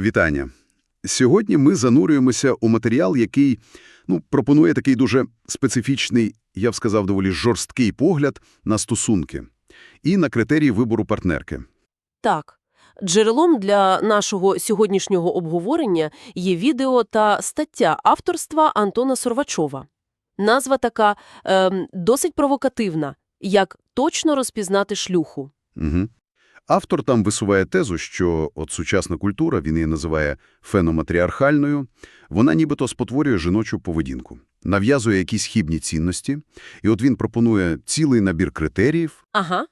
Вітання. Сьогодні ми занурюємося у матеріал, який ну, пропонує такий дуже специфічний, я б сказав, доволі жорсткий погляд на стосунки і на критерії вибору партнерки. Так. Джерелом для нашого сьогоднішнього обговорення є відео та стаття авторства Антона Сорвачова. Назва така ем, досить провокативна – «Як точно розпізнати шлюху». Угу. Автор там висуває тезу, що от сучасна культура, він її називає феноматріархальною, вона нібито спотворює жіночу поведінку, нав'язує якісь хібні цінності, і от він пропонує цілий набір критеріїв, Ага.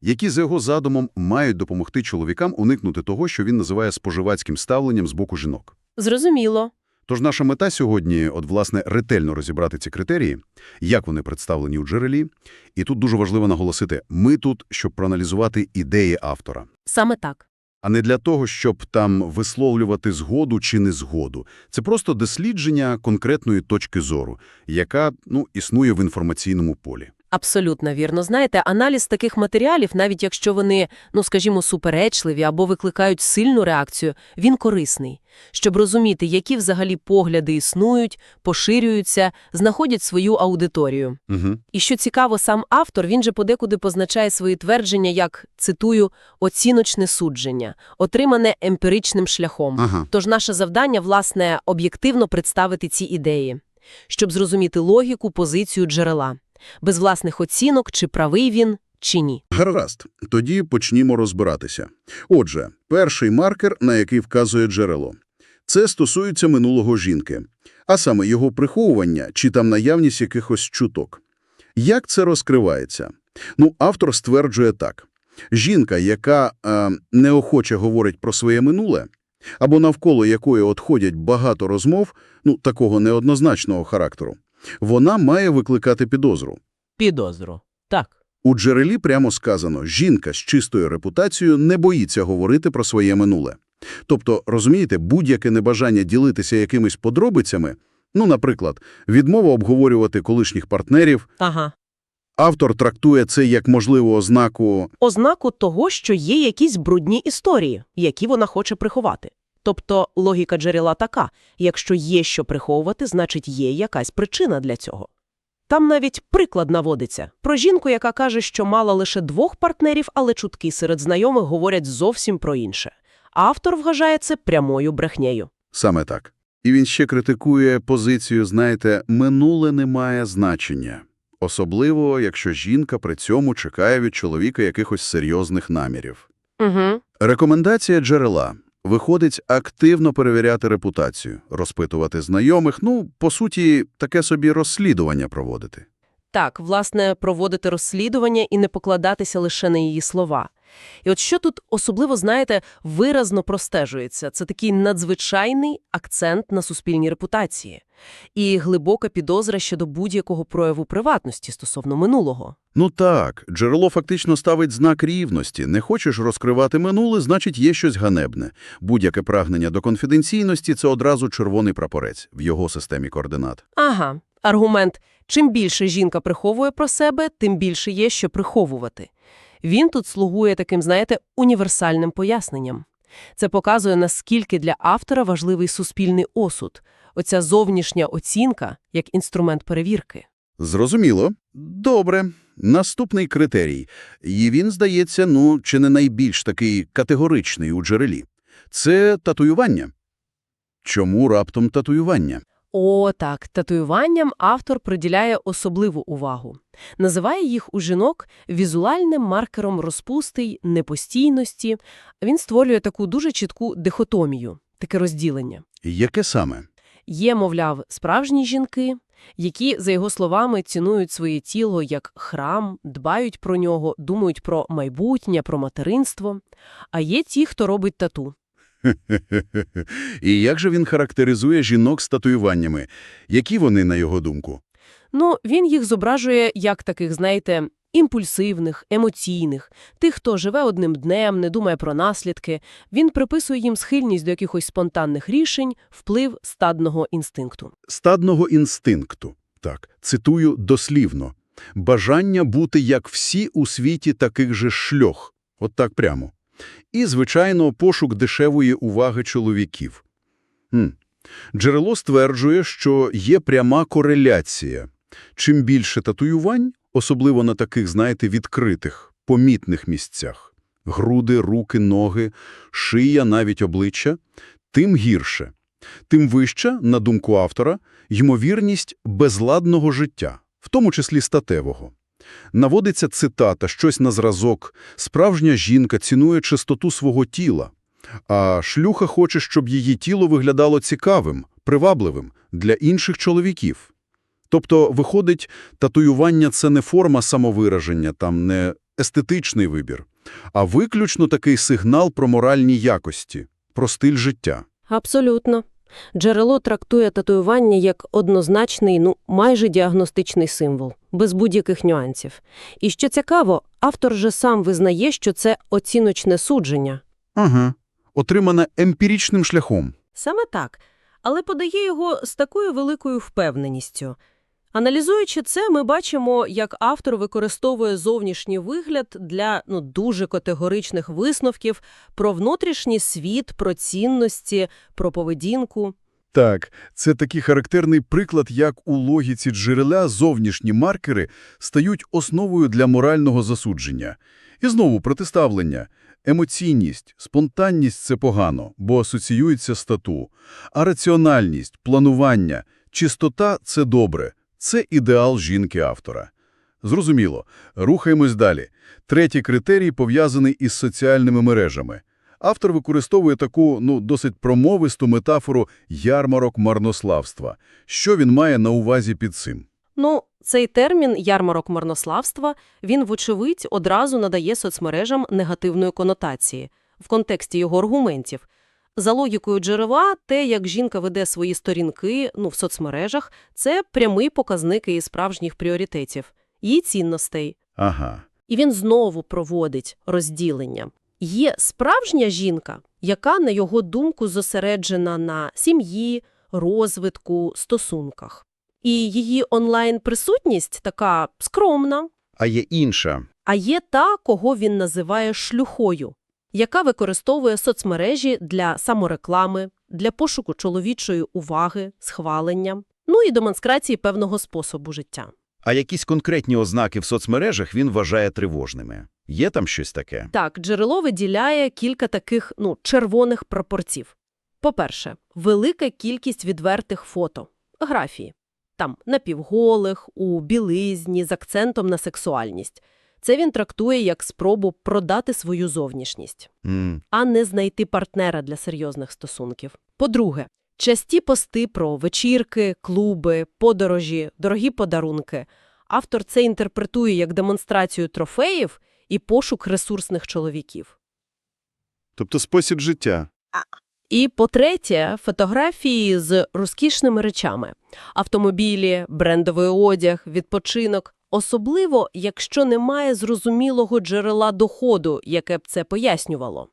які за його задумом мають допомогти чоловікам уникнути того, що він називає споживацьким ставленням з боку жінок. Зрозуміло. Тож наша мета сьогодні, от, власне, ретельно розібрати ці критерії, як вони представлені у джерелі. І тут дуже важливо наголосити, ми тут, щоб проаналізувати ідеї автора, Саме так. а не для того, щоб там висловлювати згоду чи незгоду. Це просто дослідження конкретної точки зору, яка, ну, існує в інформаційному полі. Абсолютно вірно. Знаєте, аналіз таких матеріалів, навіть якщо вони, ну скажімо, суперечливі або викликають сильну реакцію, він корисний. Щоб розуміти, які взагалі погляди існують, поширюються, знаходять свою аудиторію. Угу. І що цікаво, сам автор, він же подекуди позначає свої твердження як, цитую, «оціночне судження», отримане емпіричним шляхом. Ага. Тож наше завдання, власне, об'єктивно представити ці ідеї, щоб зрозуміти логіку, позицію джерела. Без власних оцінок, чи правий він, чи ні. Гаразд, тоді почнімо розбиратися. Отже, перший маркер, на який вказує джерело. Це стосується минулого жінки, а саме його приховування чи там наявність якихось чуток. Як це розкривається? Ну, автор стверджує так. Жінка, яка е, неохоче говорить про своє минуле, або навколо якої от ходять багато розмов, ну, такого неоднозначного характеру, вона має викликати підозру. Підозру. Так. У джерелі прямо сказано, жінка з чистою репутацією не боїться говорити про своє минуле. Тобто, розумієте, будь-яке небажання ділитися якимись подробицями, ну, наприклад, відмова обговорювати колишніх партнерів, Ага. автор трактує це як можливу ознаку ознаку того, що є якісь брудні історії, які вона хоче приховати. Тобто логіка джерела така: якщо є що приховувати, значить є якась причина для цього. Там навіть приклад наводиться про жінку, яка каже, що мала лише двох партнерів, але чутки серед знайомих говорять зовсім про інше. Автор вважає це прямою брехнею. саме так. І він ще критикує позицію, знаєте, минуле не має значення. Особливо, якщо жінка при цьому чекає від чоловіка якихось серйозних намірів. Угу. Рекомендація джерела. Виходить активно перевіряти репутацію, розпитувати знайомих, ну, по суті, таке собі розслідування проводити. Так, власне, проводити розслідування і не покладатися лише на її слова. І от що тут особливо, знаєте, виразно простежується – це такий надзвичайний акцент на суспільній репутації і глибока підозра щодо будь-якого прояву приватності стосовно минулого. Ну так, джерело фактично ставить знак рівності. Не хочеш розкривати минуле, значить є щось ганебне. Будь-яке прагнення до конфіденційності – це одразу червоний прапорець в його системі координат. Ага, аргумент – чим більше жінка приховує про себе, тим більше є що приховувати. Він тут слугує таким, знаєте, універсальним поясненням. Це показує, наскільки для автора важливий суспільний осуд, оця зовнішня оцінка як інструмент перевірки. Зрозуміло. Добре. Наступний критерій. І він, здається, ну, чи не найбільш такий категоричний у джерелі. Це татуювання. Чому раптом татуювання? О, так, татуюванням автор приділяє особливу увагу. Називає їх у жінок візуальним маркером розпусти й непостійності. Він створює таку дуже чітку дихотомію, таке розділення. Яке саме? Є, мовляв, справжні жінки, які, за його словами, цінують своє тіло як храм, дбають про нього, думають про майбутнє, про материнство. А є ті, хто робить тату. І як же він характеризує жінок з татуюваннями? Які вони, на його думку? Ну, він їх зображує як таких, знаєте, імпульсивних, емоційних, тих, хто живе одним днем, не думає про наслідки. Він приписує їм схильність до якихось спонтанних рішень, вплив стадного інстинкту. Стадного інстинкту. Так, цитую дослівно. Бажання бути як всі у світі таких же шльох. От так прямо. І, звичайно, пошук дешевої уваги чоловіків. Хм. Джерело стверджує, що є пряма кореляція. Чим більше татуювань, особливо на таких, знаєте, відкритих, помітних місцях – груди, руки, ноги, шия, навіть обличчя – тим гірше. Тим вища, на думку автора, ймовірність безладного життя, в тому числі статевого. Наводиться цитата, щось на зразок «Справжня жінка цінує чистоту свого тіла, а шлюха хоче, щоб її тіло виглядало цікавим, привабливим для інших чоловіків». Тобто, виходить, татуювання – це не форма самовираження, там не естетичний вибір, а виключно такий сигнал про моральні якості, про стиль життя. Абсолютно. Джерело трактує татуювання як однозначний, ну, майже діагностичний символ, без будь-яких нюансів. І що цікаво, автор же сам визнає, що це оціночне судження. Ага. Отримане емпірічним шляхом. Саме так, але подає його з такою великою впевненістю. Аналізуючи це, ми бачимо, як автор використовує зовнішній вигляд для ну, дуже категоричних висновків про внутрішній світ, про цінності, про поведінку. Так, це такий характерний приклад, як у логіці джерела зовнішні маркери стають основою для морального засудження. І знову протиставлення. Емоційність, спонтанність – це погано, бо асоціюється з тату. А раціональність, планування, чистота – це добре. Це ідеал жінки-автора. Зрозуміло. Рухаємось далі. Третій критерій пов'язаний із соціальними мережами. Автор використовує таку, ну, досить промовисту метафору «ярмарок марнославства». Що він має на увазі під цим? Ну, цей термін «ярмарок марнославства» він, вочевидь, одразу надає соцмережам негативної конотації в контексті його аргументів. За логікою джерела, те, як жінка веде свої сторінки ну, в соцмережах, це прямий показник її справжніх пріоритетів, її цінностей. Ага. І він знову проводить розділення. Є справжня жінка, яка, на його думку, зосереджена на сім'ї, розвитку, стосунках. І її онлайн-присутність така скромна, А є інша. а є та, кого він називає шлюхою, яка використовує соцмережі для самореклами, для пошуку чоловічої уваги, схвалення, ну і демонстрації певного способу життя. А якісь конкретні ознаки в соцмережах він вважає тривожними. Є там щось таке? Так, джерело виділяє кілька таких, ну, червоних прапорців. По-перше, велика кількість відвертих фото, графії. Там напівголих, у білизні, з акцентом на сексуальність. Це він трактує як спробу продати свою зовнішність, М. а не знайти партнера для серйозних стосунків. По-друге, часті пости про вечірки, клуби, подорожі, дорогі подарунки. Автор це інтерпретує як демонстрацію трофеїв і пошук ресурсних чоловіків. Тобто спосіб життя. І, по-третє, фотографії з розкішними речами. Автомобілі, брендовий одяг, відпочинок. Особливо, якщо немає зрозумілого джерела доходу, яке б це пояснювало.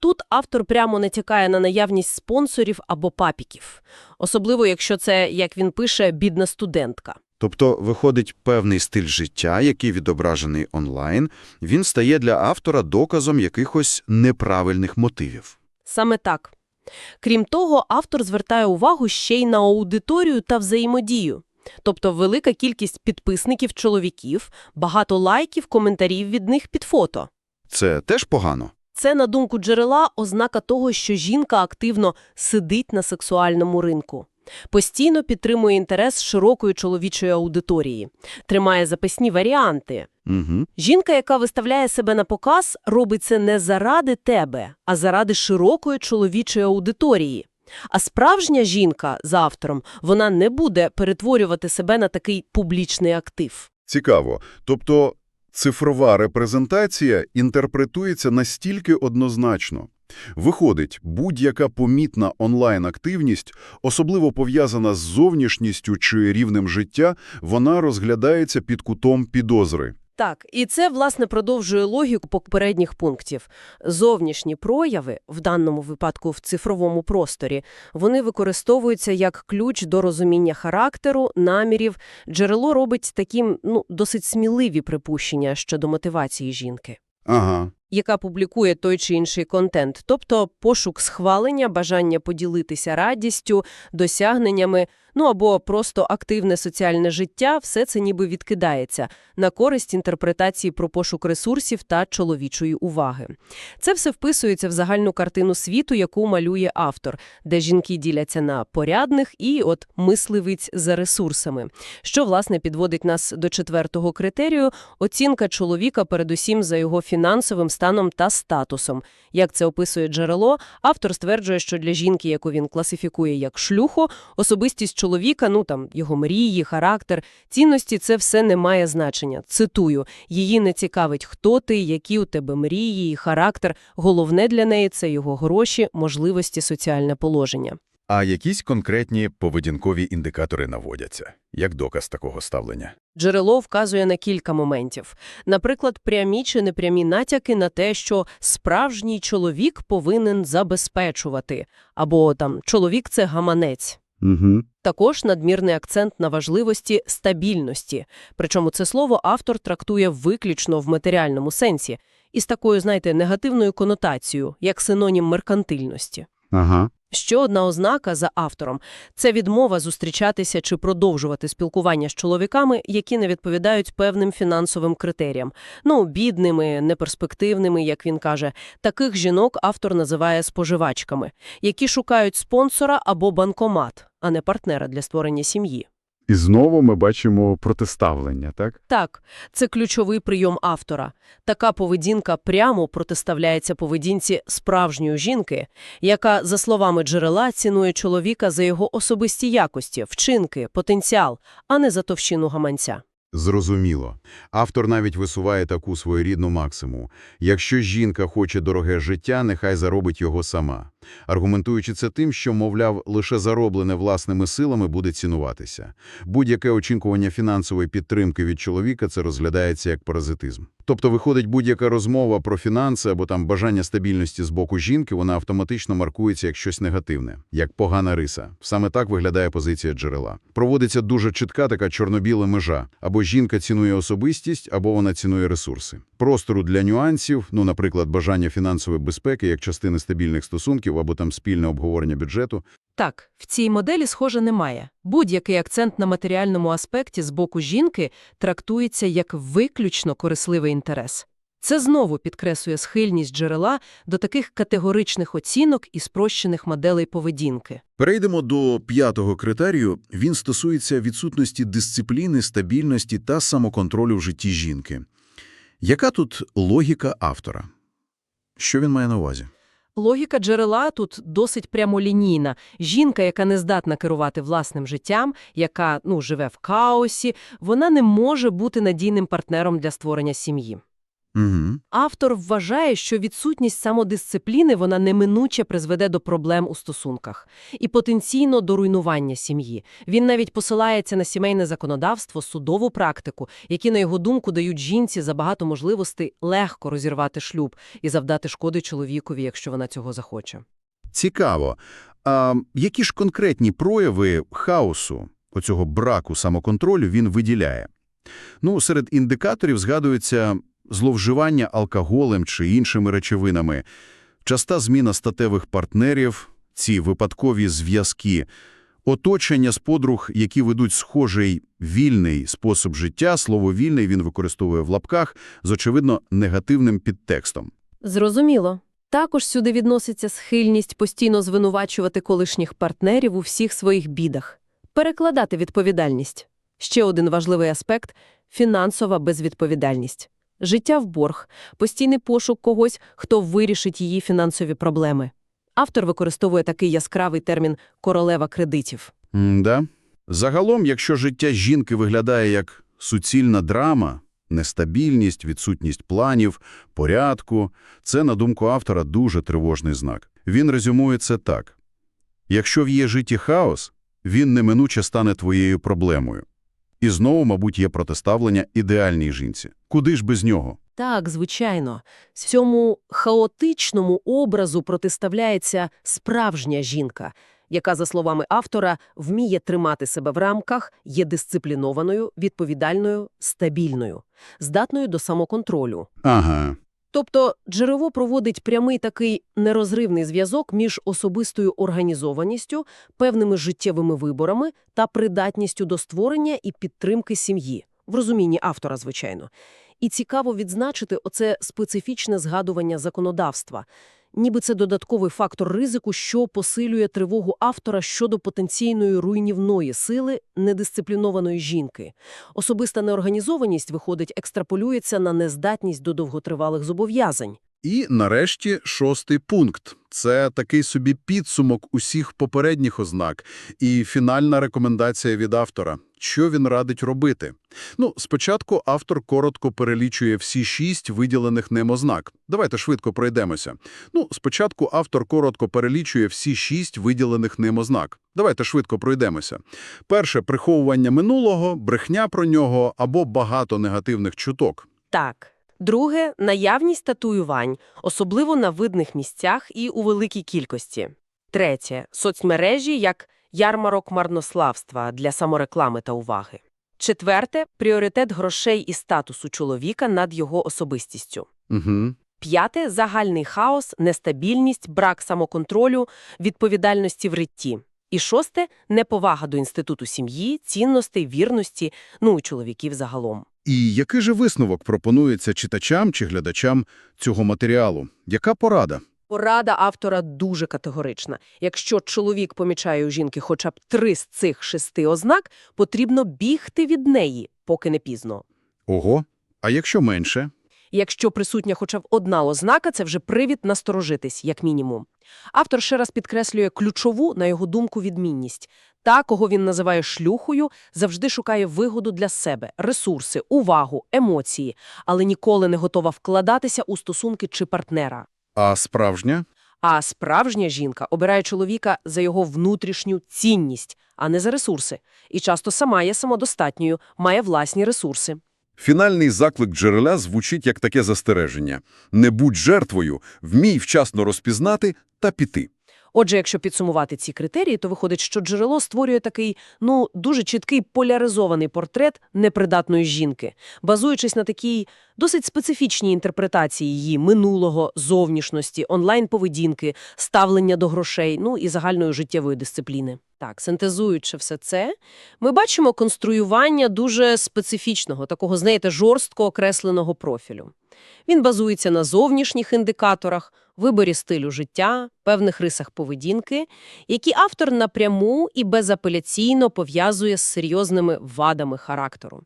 Тут автор прямо натякає на наявність спонсорів або папіків. Особливо, якщо це, як він пише, бідна студентка. Тобто виходить певний стиль життя, який відображений онлайн, він стає для автора доказом якихось неправильних мотивів. Саме так. Крім того, автор звертає увагу ще й на аудиторію та взаємодію. Тобто велика кількість підписників чоловіків, багато лайків, коментарів від них під фото. Це теж погано? Це, на думку джерела, ознака того, що жінка активно сидить на сексуальному ринку. Постійно підтримує інтерес широкої чоловічої аудиторії, тримає записні варіанти. Угу. Жінка, яка виставляє себе на показ, робить це не заради тебе, а заради широкої чоловічої аудиторії. А справжня жінка, за автором, вона не буде перетворювати себе на такий публічний актив. Цікаво. Тобто цифрова репрезентація інтерпретується настільки однозначно. Виходить, будь-яка помітна онлайн-активність, особливо пов'язана з зовнішністю чи рівнем життя, вона розглядається під кутом підозри. Так, і це, власне, продовжує логіку попередніх пунктів. Зовнішні прояви, в даному випадку в цифровому просторі, вони використовуються як ключ до розуміння характеру, намірів. Джерело робить таким, ну, досить сміливі припущення щодо мотивації жінки. Ага. яка публікує той чи інший контент, тобто пошук схвалення, бажання поділитися радістю, досягненнями, ну або просто активне соціальне життя, все це ніби відкидається на користь інтерпретації про пошук ресурсів та чоловічої уваги. Це все вписується в загальну картину світу, яку малює автор, де жінки діляться на порядних і от мисливиць за ресурсами, що, власне, підводить нас до четвертого критерію – оцінка чоловіка передусім за його фінансовим станом та статусом. Як це описує джерело, автор стверджує, що для жінки, яку він класифікує як шлюху, особистість чоловіка, ну там його мрії, характер, цінності – це все не має значення. Цитую, її не цікавить, хто ти, які у тебе мрії і характер. Головне для неї – це його гроші, можливості, соціальне положення. А якісь конкретні поведінкові індикатори наводяться, як доказ такого ставлення. Джерело вказує на кілька моментів. Наприклад, прямі чи непрямі натяки на те, що справжній чоловік повинен забезпечувати, або там чоловік – це гаманець. Угу. Також надмірний акцент на важливості стабільності. Причому це слово автор трактує виключно в матеріальному сенсі із такою, знаєте, негативною конотацією, як синонім меркантильності. Ага. Ще одна ознака за автором – це відмова зустрічатися чи продовжувати спілкування з чоловіками, які не відповідають певним фінансовим критеріям. Ну, бідними, неперспективними, як він каже. Таких жінок автор називає споживачками, які шукають спонсора або банкомат, а не партнера для створення сім'ї. І знову ми бачимо протиставлення, так? Так, це ключовий прийом автора. Така поведінка прямо протиставляється поведінці справжньої жінки, яка, за словами джерела, цінує чоловіка за його особисті якості, вчинки, потенціал, а не за товщину гаманця. Зрозуміло. Автор навіть висуває таку своєрідну максиму. Якщо жінка хоче дороге життя, нехай заробить його сама. Аргументуючи це тим, що, мовляв, лише зароблене власними силами буде цінуватися. Будь-яке очікування фінансової підтримки від чоловіка – це розглядається як паразитизм. Тобто, виходить, будь-яка розмова про фінанси або там бажання стабільності з боку жінки, вона автоматично маркується як щось негативне, як погана риса. Саме так виглядає позиція джерела. Проводиться дуже чітка така чорно-біла межа. Або жінка цінує особистість, або вона цінує ресурси. Простору для нюансів, ну, наприклад, бажання фінансової безпеки як частини стабільних стосунків або там спільне обговорення бюджету, Так, в цій моделі, схоже, немає. Будь-який акцент на матеріальному аспекті з боку жінки трактується як виключно корисливий інтерес. Це знову підкреслює схильність джерела до таких категоричних оцінок і спрощених моделей поведінки. Перейдемо до п'ятого критерію. Він стосується відсутності дисципліни, стабільності та самоконтролю в житті жінки. Яка тут логіка автора? Що він має на увазі? Логіка джерела тут досить прямолінійна. Жінка, яка не здатна керувати власним життям, яка ну, живе в хаосі, вона не може бути надійним партнером для створення сім'ї. Угу. Автор вважає, що відсутність самодисципліни вона неминуче призведе до проблем у стосунках і потенційно до руйнування сім'ї. Він навіть посилається на сімейне законодавство, судову практику, які, на його думку, дають жінці забагато можливостей легко розірвати шлюб і завдати шкоди чоловікові, якщо вона цього захоче. Цікаво. А які ж конкретні прояви хаосу, оцього браку самоконтролю, він виділяє? Ну, серед індикаторів згадується зловживання алкоголем чи іншими речовинами, часта зміна статевих партнерів, ці випадкові зв'язки, оточення з подруг, які ведуть схожий вільний спосіб життя, слово «вільний» він використовує в лапках, з, очевидно, негативним підтекстом. Зрозуміло. Також сюди відноситься схильність постійно звинувачувати колишніх партнерів у всіх своїх бідах, перекладати відповідальність. Ще один важливий аспект – фінансова безвідповідальність. Життя в борг, постійний пошук когось, хто вирішить її фінансові проблеми. Автор використовує такий яскравий термін «королева кредитів». М-да. Загалом, якщо життя жінки виглядає як суцільна драма, нестабільність, відсутність планів, порядку, це, на думку автора, дуже тривожний знак. Він резюмує це так. Якщо в її житті хаос, він неминуче стане твоєю проблемою. І знову, мабуть, є протиставлення ідеальній жінці. Куди ж без нього? Так, звичайно. Цьому хаотичному образу протиставляється справжня жінка, яка, за словами автора, вміє тримати себе в рамках, є дисциплінованою, відповідальною, стабільною, здатною до самоконтролю. Ага. Тобто джерело проводить прямий такий нерозривний зв'язок між особистою організованістю, певними життєвими виборами та придатністю до створення і підтримки сім'ї, в розумінні автора, звичайно. І цікаво відзначити оце специфічне згадування законодавства. Ніби це додатковий фактор ризику, що посилює тривогу автора щодо потенційної руйнівної сили недисциплінованої жінки. Особиста неорганізованість, виходить, екстраполюється на нездатність до довготривалих зобов'язань. І, нарешті, шостий пункт. Це такий собі підсумок усіх попередніх ознак і фінальна рекомендація від автора. Що він радить робити? Ну, спочатку автор коротко перелічує всі шість виділених ним ознак. Давайте швидко пройдемося. Ну, спочатку автор коротко перелічує всі шість виділених ним ознак. Давайте швидко пройдемося. Перше – приховування минулого, брехня про нього або багато негативних чуток. Так. Друге – наявність татуювань, особливо на видних місцях і у великій кількості. Третє – соцмережі як ярмарок марнославства для самореклами та уваги. Четверте – пріоритет грошей і статусу чоловіка над його особистістю. Угу. П'яте – загальний хаос, нестабільність, брак самоконтролю, відповідальності в житті. І шосте – неповага до інституту сім'ї, цінностей, вірності, ну і чоловіків загалом. І який же висновок пропонується читачам чи глядачам цього матеріалу? Яка порада? Порада автора дуже категорична. Якщо чоловік помічає у жінки хоча б три з цих шести ознак, потрібно бігти від неї, поки не пізно. Ого, а якщо менше? Якщо присутня хоча б одна ознака, це вже привід насторожитись, як мінімум. Автор ще раз підкреслює ключову, на його думку, відмінність. Та, кого він називає шлюхою, завжди шукає вигоду для себе, ресурси, увагу, емоції, але ніколи не готова вкладатися у стосунки чи партнера. А справжня? А справжня жінка обирає чоловіка за його внутрішню цінність, а не за ресурси. І часто сама є самодостатньою, має власні ресурси. Фінальний заклик джереля звучить як таке застереження. Не будь жертвою, вмій вчасно розпізнати та піти. Отже, якщо підсумувати ці критерії, то виходить, що джерело створює такий, ну, дуже чіткий поляризований портрет непридатної жінки, базуючись на такій досить специфічній інтерпретації її минулого, зовнішності, онлайн-поведінки, ставлення до грошей, ну і загальної життєвої дисципліни. Так, синтезуючи все це, ми бачимо конструювання дуже специфічного, такого, знаєте, жорстко окресленого профілю. Він базується на зовнішніх індикаторах, виборі стилю життя, певних рисах поведінки, які автор напряму і безапеляційно пов'язує з серйозними вадами характеру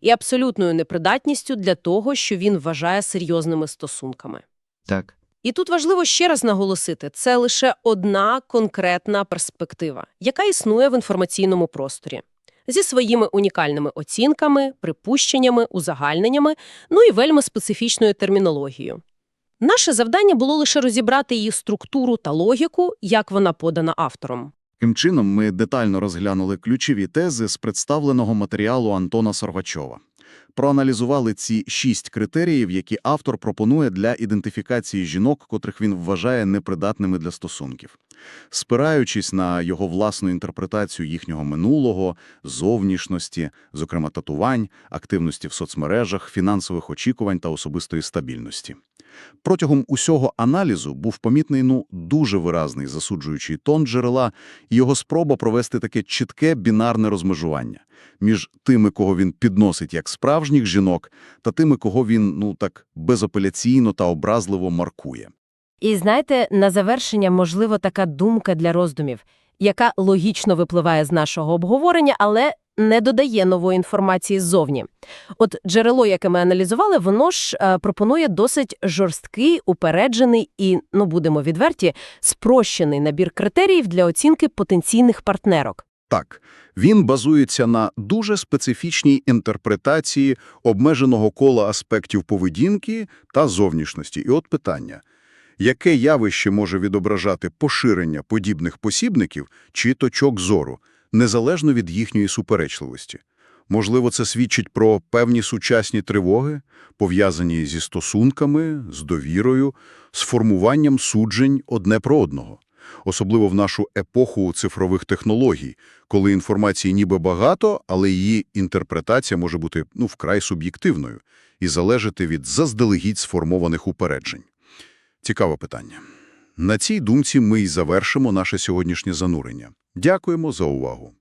і абсолютною непридатністю для того, що він вважає серйозними стосунками. Так. І тут важливо ще раз наголосити, це лише одна конкретна перспектива, яка існує в інформаційному просторі. Зі своїми унікальними оцінками, припущеннями, узагальненнями, ну і вельми специфічною термінологією. Наше завдання було лише розібрати її структуру та логіку, як вона подана автором. Таким чином, ми детально розглянули ключові тези з представленого матеріалу Антона Сорвачова. Проаналізували ці шість критеріїв, які автор пропонує для ідентифікації жінок, котрих він вважає непридатними для стосунків. Спираючись на його власну інтерпретацію їхнього минулого, зовнішності, зокрема татувань, активності в соцмережах, фінансових очікувань та особистої стабільності. Протягом усього аналізу був помітний, ну, дуже виразний засуджуючий тон джерела і його спроба провести таке чітке бінарне розмежування між тими, кого він підносить як справжніх жінок, та тими, кого він, ну, так безапеляційно та образливо маркує. І знаєте, на завершення, можливо, така думка для роздумів, яка логічно випливає з нашого обговорення, але не додає нової інформації ззовні. От джерело, яке ми аналізували, воно ж е, пропонує досить жорсткий, упереджений і, ну будемо відверті, спрощений набір критеріїв для оцінки потенційних партнерок. Так, він базується на дуже специфічній інтерпретації обмеженого кола аспектів поведінки та зовнішності. І от питання. Яке явище може відображати поширення подібних посібників чи точок зору, незалежно від їхньої суперечливості? Можливо, це свідчить про певні сучасні тривоги, пов'язані зі стосунками, з довірою, з формуванням суджень одне про одного. особливо в нашу епоху цифрових технологій, коли інформації ніби багато, але її інтерпретація може бути ну, вкрай суб'єктивною і залежати від заздалегідь сформованих упереджень. Цікаве питання. На цій думці ми й завершимо наше сьогоднішнє занурення. Дякуємо за увагу.